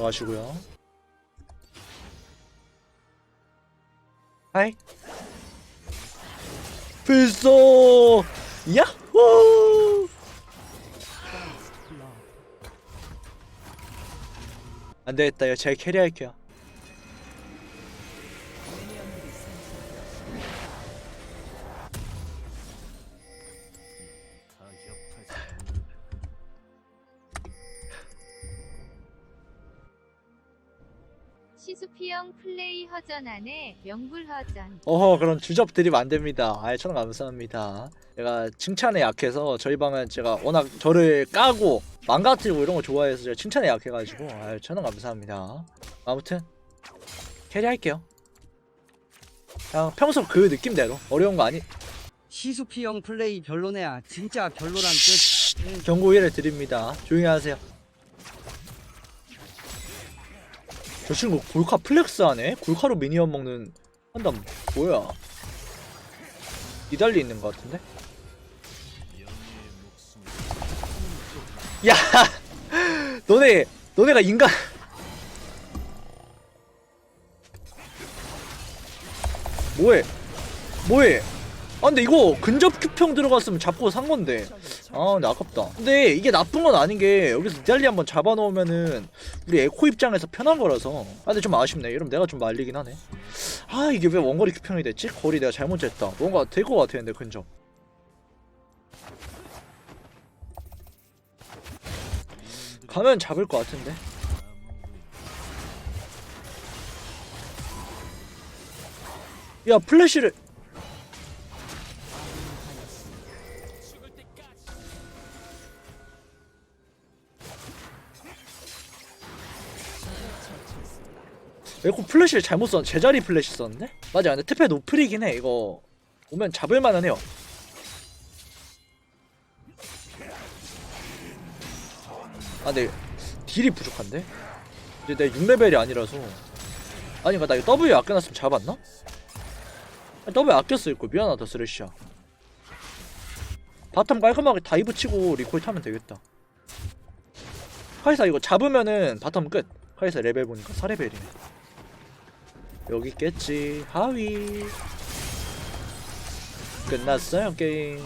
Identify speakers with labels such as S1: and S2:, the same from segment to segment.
S1: 들어가시고요. 하이. 필소! 야호! 안 되겠다. 이거 제가 캐리할게요.
S2: 시수피형 플레이 허전 안에 명불 허전.
S1: 어허 그런 주접 드리면 안 됩니다. 아이 천 감사합니다. 제가 칭찬에 약해서 저희 방은 제가 워낙 저를 까고 망가뜨리고 이런 거 좋아해서 제가 칭찬에 약해가지고 아이 천 감사합니다. 아무튼 캐리할게요. 그냥 평소 그 느낌대로 어려운 거 아니
S3: 시수피형 플레이 별로네야 진짜 별로란 뜻
S1: 경고 1을 드립니다. 조용히 하세요. 저 친구 골카 플렉스 하네? 골카로 미니언 먹는 한담 뭐야? 이달리 있는 것 같은데? 야! 너네, 너네가 인간. 뭐해? 뭐해? 아 근데 이거 근접 규평 들어갔으면 잡고 산 건데 아 근데 아깝다. 근데 이게 나쁜 건 아닌 게 여기서 이달리 한번 잡아놓으면은 우리 에코 입장에서 편한 거라서. 아 근데 좀 아쉽네. 이러면 내가 좀 말리긴 하네. 아 이게 왜 원거리 규평이 됐지? 거리 내가 잘못 쟀다. 뭔가 될 것 같았는데 근접. 가면 잡을 것 같은데. 야 플래시를 에코 플래시를 잘못 썼 제자리 플래시 썼는데? 맞아 근데 특패 노플이긴 해 이거. 오면 잡을만은 해요. 아 근데 딜이 부족한데? 이제 내가 6레벨이 아니라서. 아니 그니까 나 이거 W 아껴놨으면 잡았나? 아니, W 아꼈을 걸 미안하다 쓰레쉬야. 바텀 깔끔하게 다이브 치고 리콜 타면 되겠다. 카이사 이거 잡으면은 바텀 끝. 카이사 레벨 보니까 4레벨이네 여기 있겠지. 하위. 끝났어요 게임.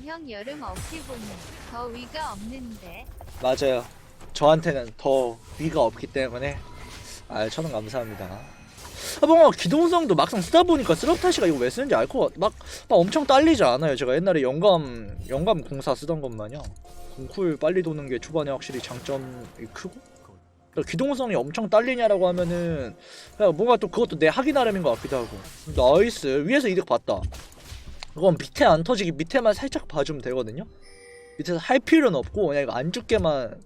S2: 이형 여름 어깨 보니 더 위가 없는데.
S1: 맞아요. 저한테는 더 위가 없기 때문에. 아 천원 감사합니다. 아 뭔가 기동성도 막상 쓰다 보니까 스럽타시가 이거 왜 쓰는지 알 것 같... 막, 막 엄청 딸리지 않아요? 제가 옛날에 영감 영감 공사 쓰던 것마냥 공쿨 빨리 도는 게 초반에 확실히 장점이 크고 기동성이 엄청 딸리냐라고 하면은 그냥 뭔가 또 그것도 내 하기 나름인 것 같기도 하고. 나이스. 위에서 이득 봤다. 그건 밑에 안 터지기 밑에만 살짝 봐주면 되거든요. 밑에서 할 필요는 없고 그냥 이거 안 죽게만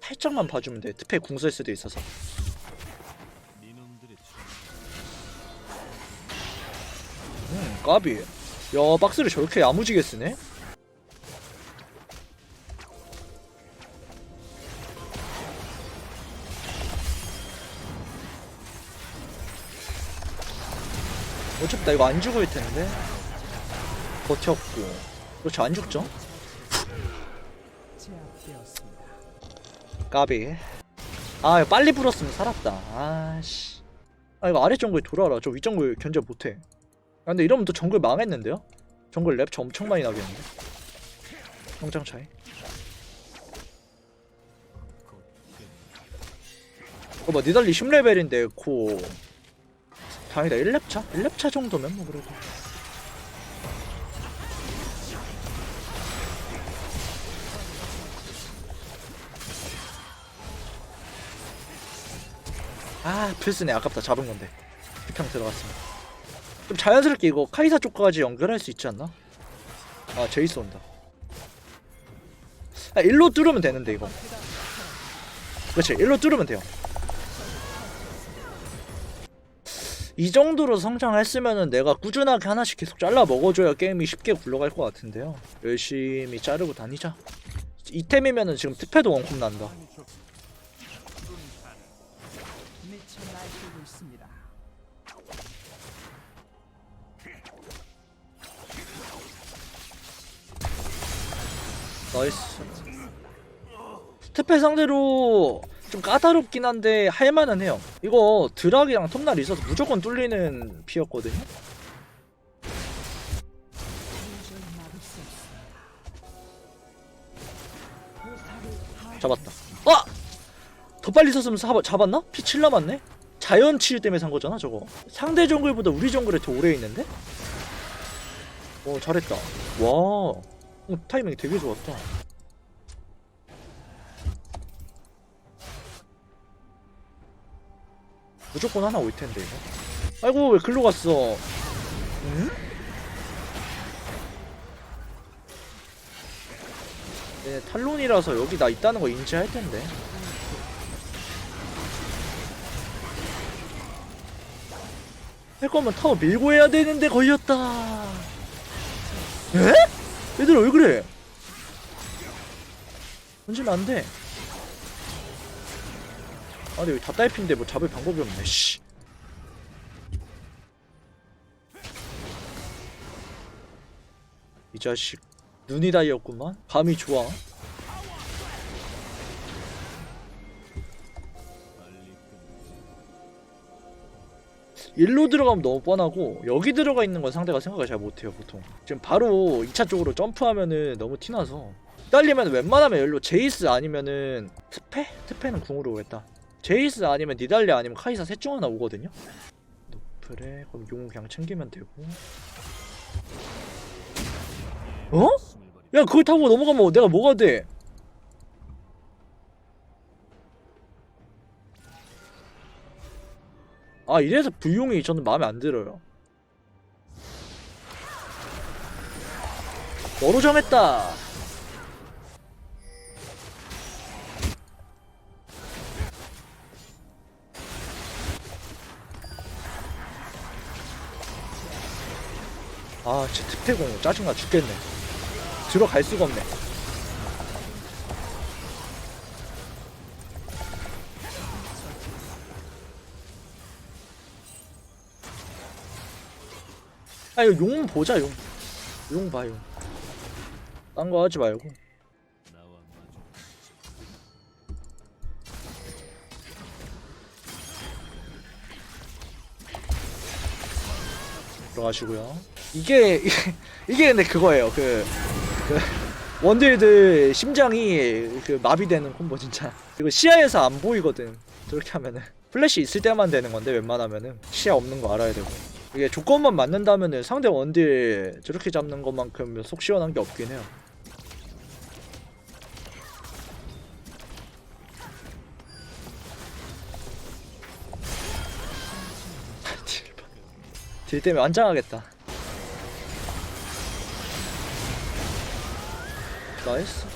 S1: 살짝만 봐주면 돼 특패 궁쓸 수도 있어서. 음 까비. 야 박스를 저렇게 야무지게 쓰네 어차피 나 이거 안 죽을 텐데. 버텼고. 그렇죠 안 죽죠? 까비. 아 빨리 불었으면 살았다. 아씨. 아 이거 아래 정글 돌아라. 저 위 정글 견제 못해. 아 근데 이러면 또 정글 망했는데요? 정글 랩차 엄청 많이 나겠는데 성장 차이. 어봐 니달리 10레벨인데 코 다행이다. 1렙차? 1렙차 정도면 뭐 그래도. 아 필스네. 아깝다. 잡은 건데. 피평 들어갔습니다. 좀 자연스럽게 이거 카이사 쪽까지 연결할 수 있지 않나? 아 제이스 온다. 아 일로 뚫으면 되는데 이거. 그렇지. 일로 뚫으면 돼요 이 정도로 성장했으면은 내가 꾸준하게 하나씩 계속 잘라 먹어줘야 게임이 쉽게 굴러갈 것 같은데요. 열심히 자르고 다니자. 이템이면은 지금 특패도 원콤 난다. 나이스. 특패 상대로 좀 까다롭긴 한데 할만은 해요 이거 드락이랑 톱날 있어서 무조건 뚫리는 피였거든요. 잡았다 아! 더 빨리 썼으면 사- 잡았나? 피 7 남았네? 자연 치유 때문에 산 거잖아 저거 상대 정글보다 우리 정글에 더 오래 있는데? 어 잘했다 와 어, 타이밍 되게 좋았다 무조건 하나 올 텐데 이거 아이고 왜 글로 갔어 응? 네, 탈론이라서 여기 나 있다는 거 인지할 텐데. 할 거면 타워 밀고 해야 되는데 걸렸다. 에? 얘들아 왜 그래? 던지면 안 돼. 아 근데 여기 다 딸핀데 뭐 잡을 방법이 없네. 씨. 이 자식 눈이 다이었구만. 감이 좋아. 일로 들어가면 너무 뻔하고 여기 들어가 있는 건 상대가 생각을 잘 못해요 보통 지금 바로 2차 쪽으로 점프하면은 너무 티나서 딸리면 웬만하면 일로 제이스 아니면은 트페? 트페는 궁으로 오겠다 제이스 아니면 니달리 아니면 카이사 셋 중 하나 오거든요? 노플에 그럼 용 그냥 챙기면 되고. 어? 야 그걸 타고 넘어가면 내가 뭐가 돼? 아 이래서 불용이 저는 마음에 안 들어요. 너로 정했다 아 진짜 특태공 짜증나 죽겠네 들어갈 수가 없네 아 이거 용 보자 용. 용 봐 용. 딴 거 하지 말고. 들어가시고요. 이게 이게, 근데 그거예요. 그, 그 원딜들 심장이 그 마비되는 콤보 진짜. 이거 시야에서 안 보이거든. 저렇게 하면은 플래시 있을 때만 되는 건데 웬만하면은 시야 없는 거 알아야 되고. 이게 조건만 맞는다면은 상대 원딜 저렇게 잡는 것만큼 속 시원한 게 없긴 해요. 딜 때문에 완장하겠다. 나이스.